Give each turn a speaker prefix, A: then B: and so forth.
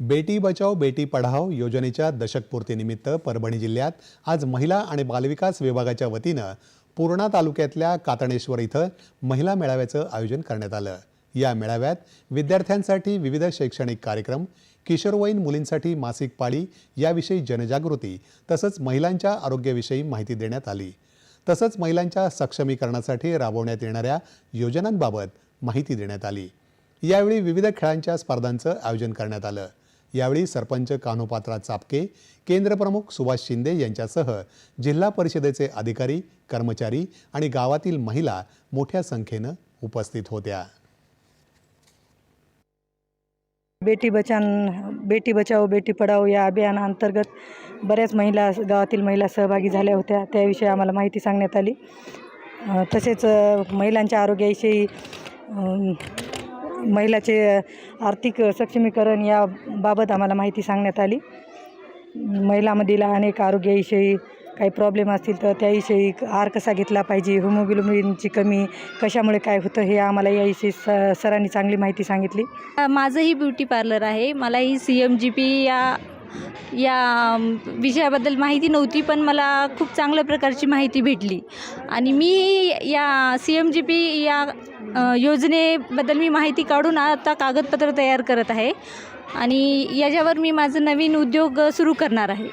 A: बेटी बचाओ बेटी पढाओ योजनेच्या दशकपूर्तीनिमित्त परभणी जिल्ह्यात आज महिला आणि बालविकास विभागाच्या वतीनं पूर्णा तालुक्यातल्या कातणेश्वर इथं महिला मेळाव्याचं आयोजन करण्यात आलं. या मेळाव्यात विद्यार्थ्यांसाठी विविध शैक्षणिक कार्यक्रम किशोरवयीन मुलींसाठी मासिक पाळी याविषयी जनजागृती तसंच महिलांच्या आरोग्याविषयी माहिती देण्यात आली. तसंच महिलांच्या सक्षमीकरणासाठी राबवण्यात येणाऱ्या योजनांबाबत माहिती देण्यात आली. यावेळी विविध खेळांच्या स्पर्धांचं आयोजन करण्यात आलं. यावेळी सरपंच कान्होपात्रा चापके केंद्रप्रमुख सुभाष शिंदे यांच्यासह जिल्हा परिषदेचे अधिकारी कर्मचारी आणि गावातील महिला मोठ्या संख्येनं उपस्थित होत्या.
B: बेटी बचान बेटी बचाओ बेटी पढाओ या अभियानाअंतर्गत बऱ्याच महिला गावातील महिला सहभागी झाल्या होत्या. त्याविषयी आम्हाला माहिती सांगण्यात आली. तसेच महिलांच्या आरोग्याविषयी महिलाचे आर्थिक सक्षमीकरण याबाबत आम्हाला माहिती सांगण्यात आली. महिलामधील अनेक आरोग्याविषयी काही प्रॉब्लेम असतील तर त्याविषयी आर कसा घेतला पाहिजे होमोग्लोबिनची कमी कशामुळे काय होतं हे आम्हाला याविषयी स सरांनी चांगली माहिती सांगितली.
C: माझंही ब्युटी पार्लर आहे. मलाही सी एम जी पी या या विषयाबद्दल माहिती नव्हती पण मला खूप चांगल्या प्रकारची माहिती भेटली. आणि मी या सी एम जी पी या योजनेबद्दल मी माहिती काढून आता कागदपत्र तयार करत आहे. आणि याच्यावर मी माझं नवीन उद्योग सुरू करणार आहे.